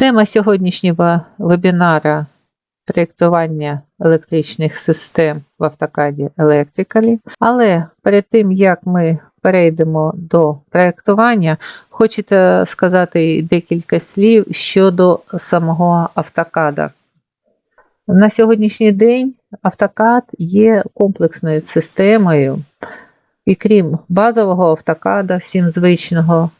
Тема сьогоднішнього вебінара проєктування електричних систем в автокаді Electrically. Але перед тим, як ми перейдемо до проєктування, хочете сказати декілька слів щодо самого автокада. На сьогоднішній день автокад є комплексною системою, і крім базового автокада, всім звичного,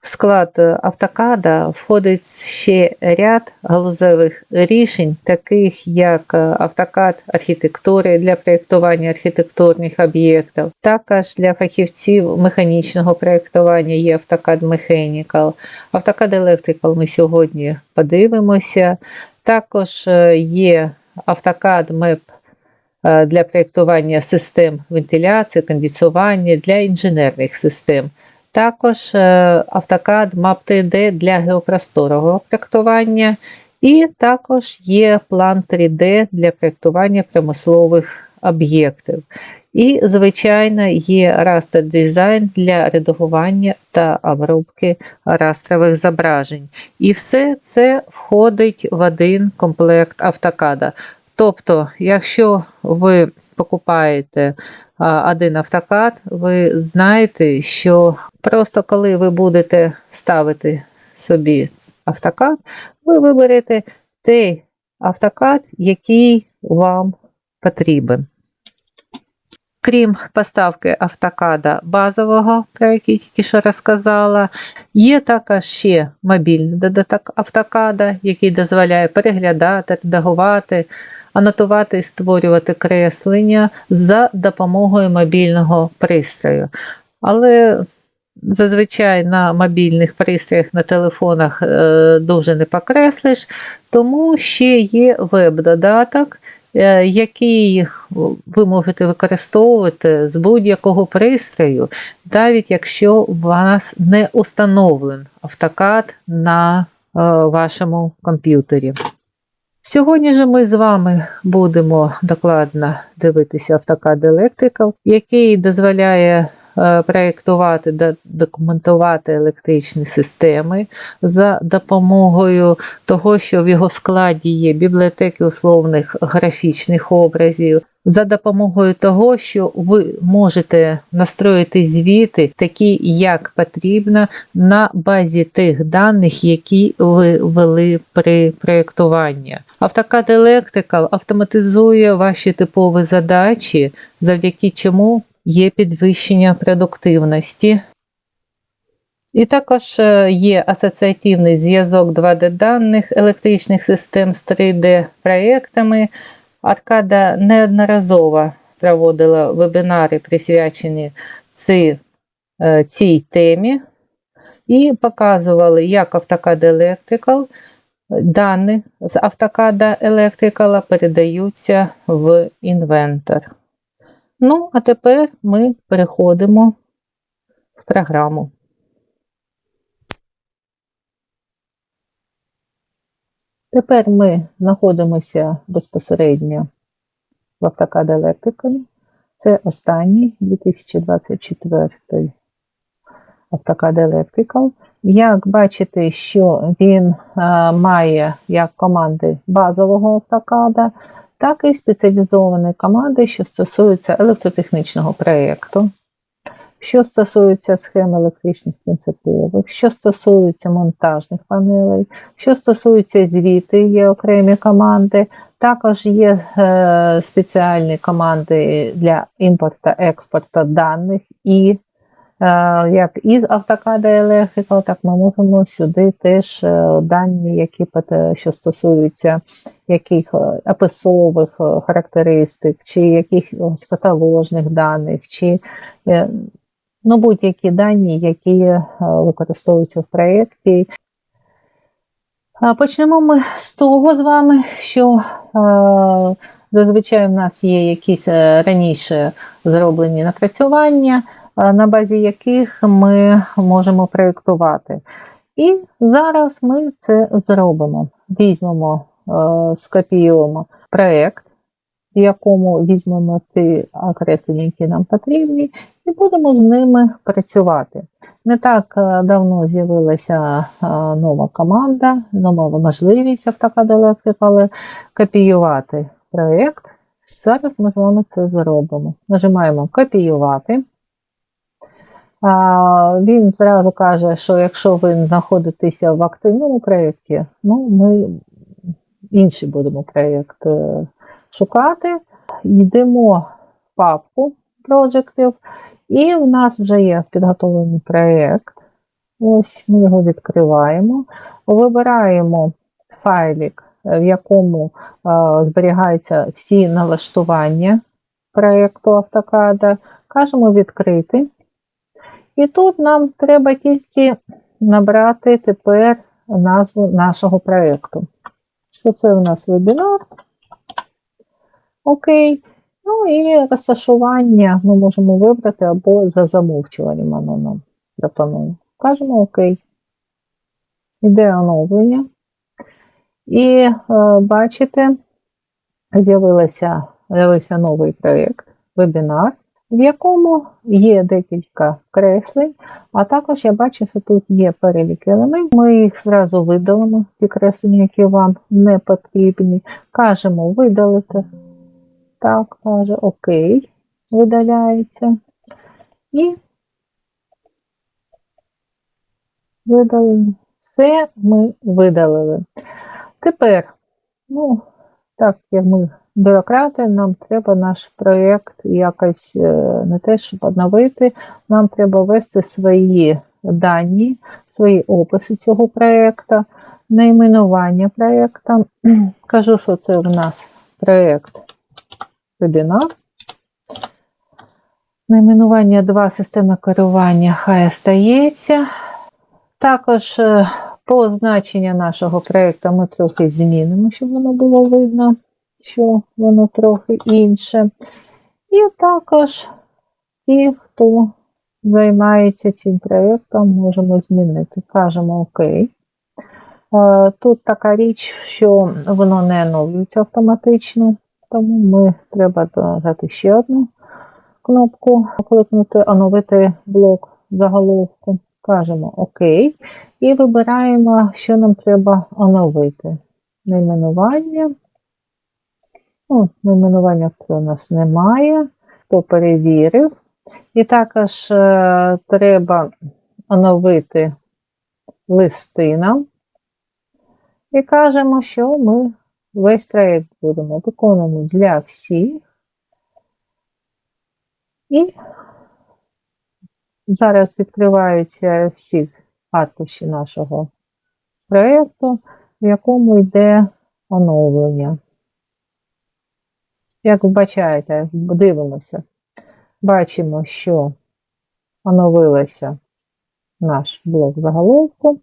в склад автокада входить ще ряд галузевих рішень, таких як автокад архітектури для проєктування архітектурних об'єктів. Також для фахівців механічного проєктування є автокад Mechanical. Автокад Electrical ми сьогодні подивимося. Також е, є автокад МЕП е, для проєктування систем вентиляції, кондиціювання для інженерних систем. Також е, автокад map 3D для геопросторового проєктування, і також є план 3D для проєктування промислових об'єктів. І, звичайно, є Raster дизайн для редагування та обробки растрових зображень. І все це входить в один комплект автокада. Тобто, якщо ви покупаєте один автокад, ви знаєте, що просто коли ви будете ставити собі автокад, ви виберете той автокад, який вам потрібен. Крім поставки автокада базового, про який тільки що розказала, є також ще мобільний додаток автокада, який дозволяє переглядати, редагувати, анотувати і створювати креслення за допомогою мобільного пристрою. Але зазвичай на мобільних пристроях, на телефонах е, дуже не покреслиш, тому ще є веб-додаток. Е, який ви можете використовувати з будь-якого пристрою, навіть якщо у вас не установлений автокад на е, вашому комп'ютері. Сьогодні ж ми з вами будемо докладно дивитися автокад Electrical, який дозволяє Е, проєктувати, документувати електричні системи за допомогою того, що в його складі є бібліотеки условних графічних образів. За допомогою того, що ви можете настроїти звіти, такі, як потрібно, на базі тих даних, які ви ввели при проєктуванні. AutoCAD Electrical автоматизує ваші типові задачі, завдяки чому є підвищення продуктивності. І також е, є асоціативний зв'язок 2D даних електричних систем з 3D-проєктами. Аркада неодноразово проводила вебінари, присвячені цій, е, цій темі, і показували, як AutoCAD Electrical дані з AutoCAD Electrical передаються в інвентор. Ну, а тепер ми переходимо в програму. Тепер ми знаходимося безпосередньо в AutoCAD Electrical. Це останній 2024 AutoCAD Electrical. Як бачите, що він має як команди базового AutoCAD, так і спеціалізовані команди, що стосуються електротехнічного проєкту, що стосується схем електричних принципових, що стосується монтажних панелей, що стосується звіти, є окремі команди, також є е, спеціальні команди для імпорту експорту даних і як із AutoCAD Electrical, так ми можемо сюди теж е, дані, які що стосуються яких е, описових характеристик, чи якихось каталожних даних, чи ну, будь-які дані, які використовуються в проєкті. Почнемо ми з того з вами, що зазвичай в нас є якісь раніше зроблені напрацювання. Е, на базі яких ми можемо проєктувати. І зараз ми це зробимо. Візьмемо, е, скопіюємо проєкт, в якому візьмемо ті креслення, які нам потрібні, і будемо з ними працювати. Не так е, давно з'явилася нова команда, нова можливість автокад Electrical копіювати проєкт. Зараз ми з вами це зробимо. Нажимаємо копіювати. Він зразу каже, що якщо ви знаходитеся в активному проєкті, ну, ми інший будемо проєкт е, шукати. Йдемо в папку проєктів, і в нас вже є підготовлений проєкт. Ось ми його відкриваємо, вибираємо файлик, в якому а, зберігаються всі налаштування проєкту автокада, кажемо відкрити. І тут нам треба тільки набрати тепер назву нашого проєкту. Що це у нас вебінар? Окей. Ну і розташування ми можемо вибрати або за замовчуванням воно нам пропонує. Кажемо ОК. Іде оновлення. І е, бачите, з'явився новий проєкт, вебінар, в якому є декілька креслень, а також я бачу, що тут є перелік елементів. Ми їх зразу видалимо, ті креслення, які вам не потрібні. Кажемо видалити. Так, каже, окей, видаляється. І видалили. Все ми видалили. Тепер, ну, так як ми бюрократи, нам треба наш проєкт якось е, не те, щоб обновити, нам треба ввести свої дані, свої описи цього проєкту, найменування проєкту. Кажу, що це в нас проєкт вебінар. Найменування 2 системи керування хай остається. Також е, позначення нашого проєкту ми трохи змінимо, щоб воно було видно, що воно трохи інше. І також ті, хто займається цим проєктом, можемо змінити. Кажемо ОК. Е, тут така річ, що воно не оновлюється автоматично. Тому ми треба додати ще одну кнопку, кликнути оновити блок заголовку. Кажемо ОК. І вибираємо, що нам треба оновити. Найменування. Ну, Найменування у нас немає, хто перевірив. І також е, треба оновити листина. І кажемо, що ми Весь проєкт будемо виконувати для всіх. І зараз відкриваються всі аркуші нашого проєкту, в якому йде оновлення. Як ви бачаєте, дивимося, бачимо, що оновилося наш блок заголовку.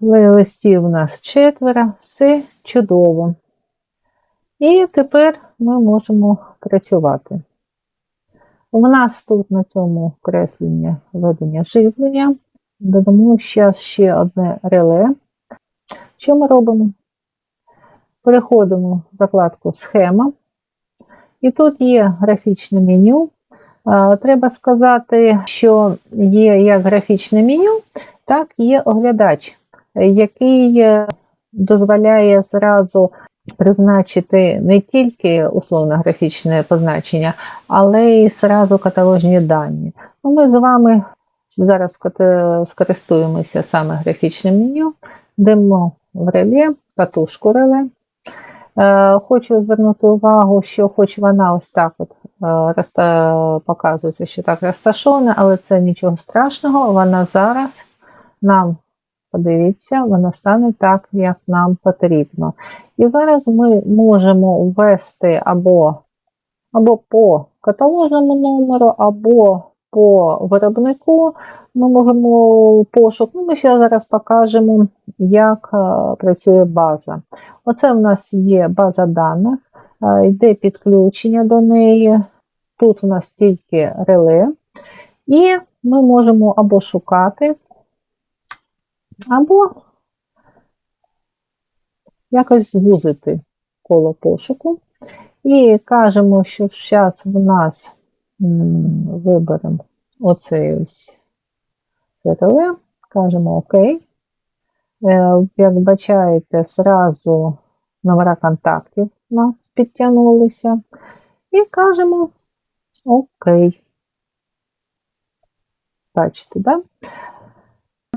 Листів у нас четверо, все чудово. І тепер ми можемо працювати. У нас тут на цьому кресленні ведення живлення. Додамо зараз ще одне реле. Що ми робимо? Переходимо в закладку Схема. І тут є графічне меню. Треба сказати, що є як графічне меню, так є оглядач, який е, дозволяє зразу призначити не тільки условно графічне позначення, але й зразу каталожні дані. Ну, Ми з вами зараз скористуємося саме графічним меню, йдемо в реле, катушку реле. Е, хочу звернути увагу, що хоч вона ось так от е, показується, що так розташована, але це нічого страшного, вона зараз нам Подивіться, воно стане так, як нам потрібно. І зараз ми можемо ввести або або по каталожному номеру, або по виробнику. Ми можемо пошук. Ну, Ми ще зараз покажемо, як е, працює база. Оце в нас є база даних, е, йде підключення до неї. Тут у нас тільки реле. І ми можемо або шукати або якось звузити коло пошуку. І кажемо, що зараз в нас виберемо оцей ось ЦТЛ, кажемо ОК. Е, Як бачаєте, зразу номера контактів у нас підтягнулися. І кажемо ОК. Бачите, да?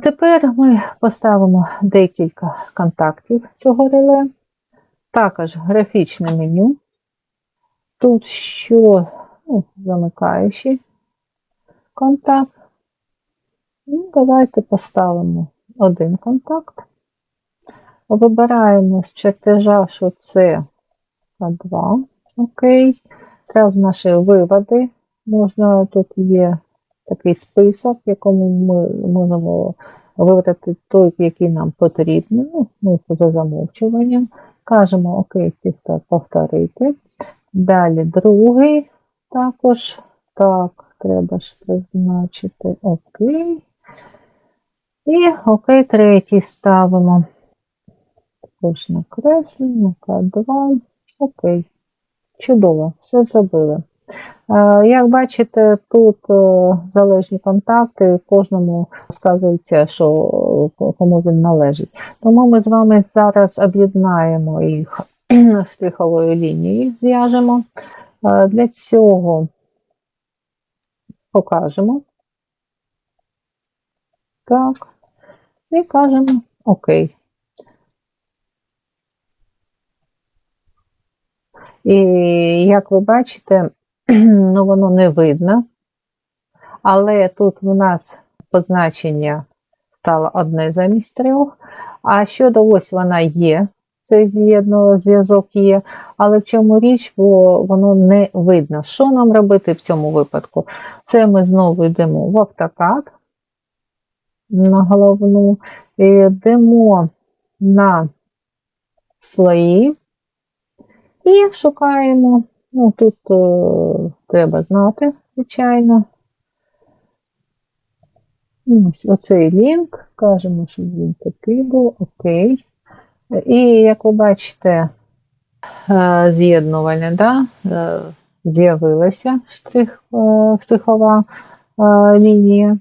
Тепер ми поставимо декілька контактів цього реле. Також графічне меню. Тут що ну, замикаючий контакт. Ну, давайте поставимо один контакт. Вибираємо з чертежа, що це К2. Окей. Зразу наші виводи. Можна, тут є такий список, в якому ми можемо вибрати той, який нам потрібен. Ну, ми за замовчуванням. Кажемо ОК, повторити. Далі другий також. Так, треба ж призначити ОК. І ОК третій ставимо. Також накреслення, К2. Окей. Чудово, все зробили. Е, Як бачите, тут е, залежні контакти, кожному сказується, що е, кому він належить. Тому ми з вами зараз об'єднаємо їх штриховою лінією, зв'яжемо. Для цього покажемо. Так. І кажемо ОК. І як ви бачите, ну воно не видно, але тут у нас позначення стало одне замість трьох. А щодо ось вона є, цей зв'язок є, але в чому річ, бо воно не видно. Що нам робити в цьому випадку? Це ми знову йдемо в автокад на головну, і йдемо на слої і шукаємо. Ну, тут е, треба знати, звичайно. Ось оцей лінк, кажемо, що він такий був, окей. І як ви бачите, е, з'єднувальне, да, е, з'явилася штрих, е, штрихова е, лінія.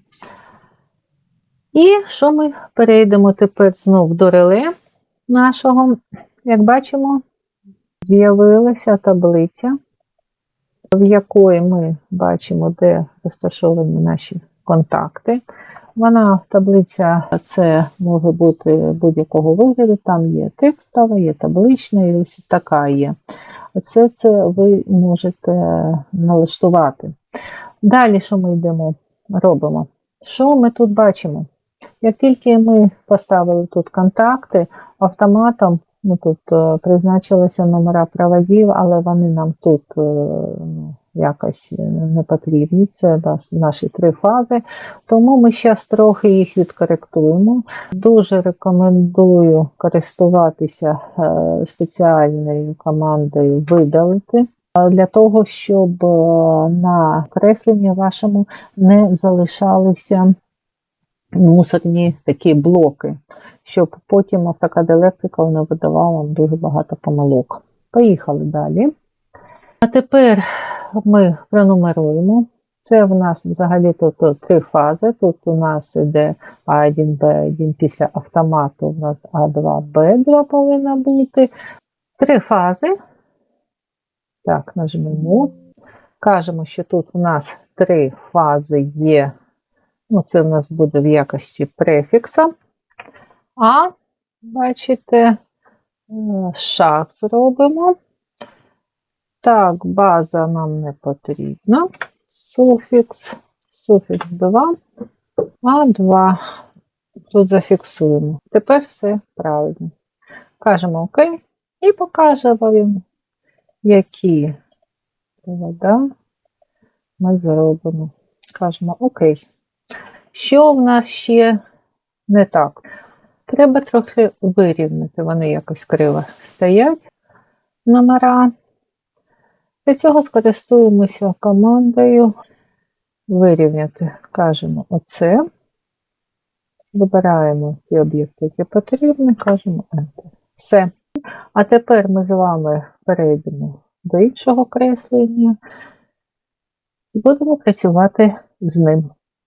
І що ми перейдемо тепер знов до реле нашого. Як бачимо, з'явилася таблиця, в якої ми бачимо, де розташовані наші контакти. Вона таблиця це може бути будь-якого вигляду, там є текстова, є таблична, і ось така є. Все це ви можете налаштувати. Далі, що ми йдемо, робимо? Що ми тут бачимо? Як тільки ми поставили тут контакти, автоматом ну, тут е, призначилися номера проводів, але вони нам тут е, ну, якось не потрібні. Це наші три фази. Тому ми зараз трохи їх відкоректуємо. Дуже рекомендую користуватися е, спеціальною командою видалити. Для того, щоб на кресленні вашому не залишалися мусорні такі блоки, щоб потім Electrical не видавав вам дуже багато помилок. Поїхали далі. А тепер ми пронумеруємо. Це в нас взагалі тут три фази. Тут у нас йде А1, Б1 після автомату у нас А2, Б2 повинна бути. Три фази. Так, нажмемо. Кажемо, що тут у нас три фази є. Ну, це в нас буде в якості префікса. А, бачите, е, шаг зробимо. Так, база нам не потрібна. Суфікс, суфікс 2, А2. Тут зафіксуємо. Тепер все правильно. Кажемо ОК і покажемо їм, які провода ми зробимо. Кажемо ОК. Що в нас ще не так? Треба трохи вирівняти, вони якось криво стоять номера. Для цього скористуємося командою вирівняти. Кажемо оце. Вибираємо ті об'єкти, які потрібні, кажемо Enter. Все. А тепер ми з вами перейдемо до іншого креслення і будемо працювати з ним.